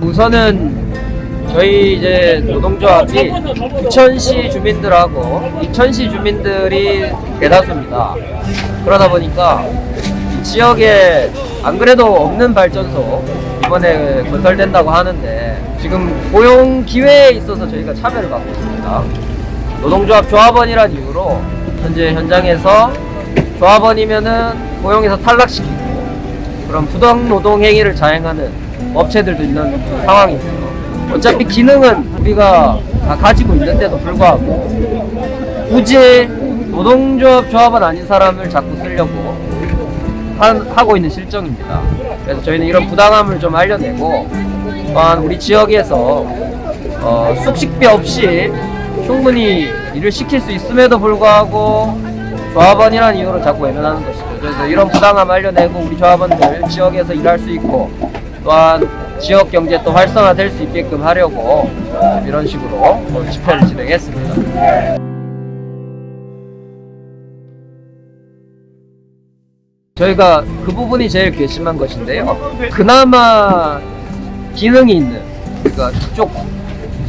우선은 저희 이제 노동조합이 부천시 주민들하고 이천시 주민들이 대다수입니다. 그러다 보니까 이 지역에 안 그래도 없는 발전소 이번에 건설된다고 하는데 지금 고용 기회에 있어서 저희가 차별을 받고 있습니다. 노동조합 조합원이란 이유로 현재 현장에서 조합원이면은 고용에서 탈락시키고 그런 부당 노동 행위를 자행하는 업체들도 있는 상황이고요. 어차피 기능은 우리가 다 가지고 있는데도 불구하고 굳이 노동조합 조합원 아닌 사람을 자꾸 쓰려고 한- 하고 있는 실정입니다. 그래서 저희는 이런 부당함을 좀 알려내고 또한 우리 지역에서 어, 숙식비 없이 충분히 일을 시킬 수 있음에도 불구하고 조합원이라는 이유로 자꾸 외면하는 것이죠. 그래서 이런 부당함 알려내고 우리 조합원들 지역에서 일할 수 있고 또한 지역 경제 또 활성화될 수 있게끔 하려고 이런 식으로 집회를 진행했습니다. 저희가 그 부분이 제일 괘씸한 것인데요. 그나마 기능이 있는 그러니까 이쪽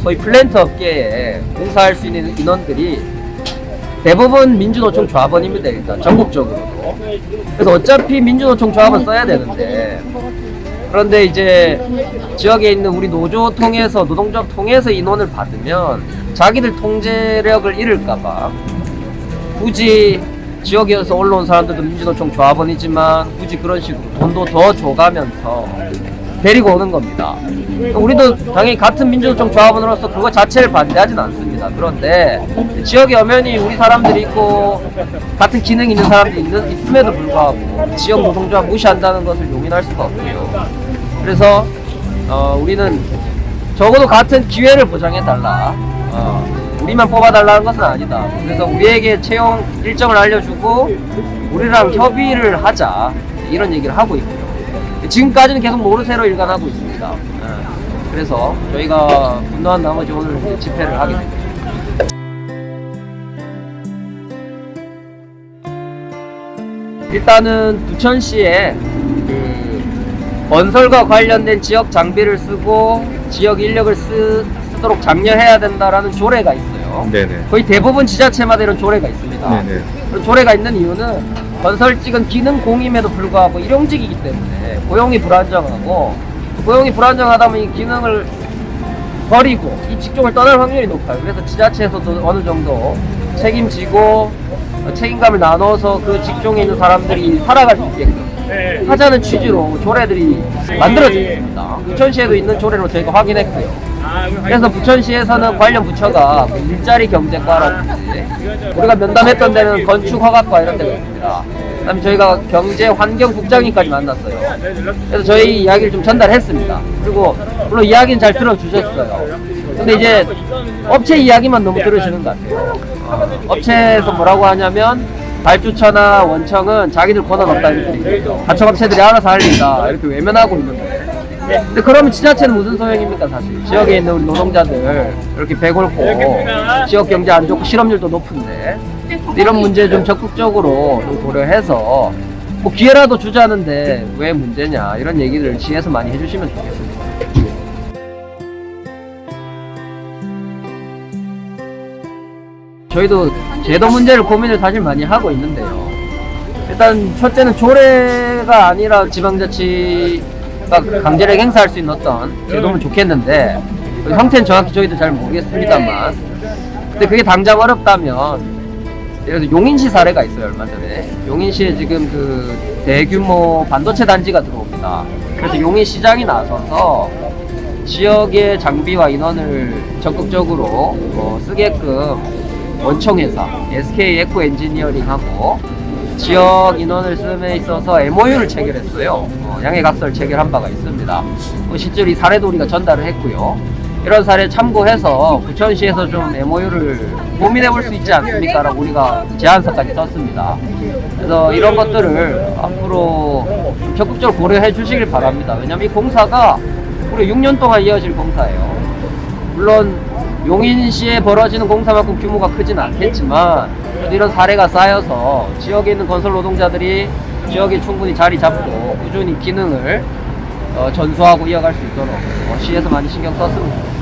소위 플랜트 업계에 봉사할 수 있는 인원들이 대부분 민주노총 조합원입니다. 일단 전국적으로도. 그래서 어차피 민주노총 조합은 써야 되는데. 그런데 이제 지역에 있는 우리 노조 통해서 노동조합 통해서 인원을 받으면 자기들 통제력을 잃을까봐. 굳이 지역에서 올라온 사람들도 민주노총 조합원이지만 굳이 그런 식으로 돈도 더 줘가면서 데리고 오는 겁니다. 우리도 당연히 같은 민주노총 조합원으로서 그거 자체를 반대하진 않습니다. 그런데 지역에 엄연히 우리 사람들이 있고 같은 기능 있는 사람들이 있는, 있음에도 불구하고 지역 노동조합 무시한다는 것을 용인할 수가 없고요. 그래서 어, 우리는 적어도 같은 기회를 보장해 달라. 어, 우리만 뽑아달라는 것은 아니다. 그래서 우리에게 채용 일정을 알려주고 우리랑 협의를 하자 이런 얘기를 하고 있고요. 지금까지는 계속 모르쇠로 일관하고 있습니다. 예. 그래서 저희가 분노한 나머지 오늘 집회를 하게 됩니다. 일단은 부천시에 그 건설과 관련된 지역 장비를 쓰고 지역 인력을 쓰, 쓰도록 장려해야 된다라는 조례가 있어요. 네네. 거의 대부분 지자체마다 이런 조례가 있습니다. 네네. 조례가 있는 이유는 건설직은 기능 공임에도 불구하고 일용직이기 때문에 고용이 불안정하고 고용이 불안정하다 보니 이 기능을 버리고 이 직종을 떠날 확률이 높아요. 그래서 지자체에서도 어느 정도 책임지고 어, 책임감을 나눠서 그 직종에 있는 사람들이 살아갈 수 있게끔 하자는 취지로 조례들이 만들어져 있습니다. 부천시에도 있는 조례로 저희가 확인했고요. 그래서 부천시에서는 관련 부처가 뭐 일자리 경제과라든지 우리가 면담했던 데는 건축허가과 이런 데가 있습니다. 그다음에 저희가 경제 환경국장님까지 만났어요. 그래서 저희 이야기를 좀 전달했습니다. 그리고 물론 이야기는 잘 들어주셨어요. 근데 이제 업체 이야기만 너무 들으시는 것 같아요. 어, 업체에서 뭐라고 하냐면 발주처나 원청은 자기들 권한 없다 이렇게. 가청업체들이 알아서 할린다 이렇게 외면하고 있는 거 근데 그러면 지자체는 무슨 소용입니까 사실 지역에 있는 우리 노동자들 이렇게 배골고 지역 경제 안 좋고 실업률도 높은데 이런 문제 좀 적극적으로 좀 고려해서 뭐 기회라도 주자는데 왜 문제냐 이런 얘기를 시에서 많이 해주시면 좋겠습니다. 저희도 제도 문제를 고민을 사실 많이 하고 있는데요. 일단 첫째는 조례가 아니라 지방자치 가 강제력 행사할 수 있는 어떤 제도면 좋겠는데 그 형태는 정확히 저희도 잘 모르겠습니다만. 근데 그게 당장 어렵다면 예를 들어 용인시 사례가 있어요 얼마 전에. 용인시에 지금 그 대규모 반도체 단지가 들어옵니다. 그래서 용인시장이 나서서 지역의 장비와 인원을 적극적으로 어, 쓰게끔 원청회사 SK 에코 엔지니어링하고 지역 인원을 쓰에 있어서 MOU를 체결했어요. 어, 양해각서를 체결한 바가 있습니다. 어, 실제로 이 사례도 우리가 전달을 했고요. 이런 사례 참고해서 부천시에서 좀 MOU를 고민해 볼 수 있지 않습니까? 라고 우리가 제안서까지 썼습니다. 그래서 이런 것들을 앞으로 좀 적극적으로 고려해 주시길 바랍니다. 왜냐면 이 공사가 우리 6년 동안 이어질 공사예요. 물론 용인시에 벌어지는 공사만큼 규모가 크지는 않겠지만 이런 사례가 쌓여서 지역에 있는 건설 노동자들이 지역에 충분히 자리 잡고 꾸준히 기능을 어, 전수하고 이어갈 수 있도록 어, 시에서 많이 신경 썼으면 좋겠습니다.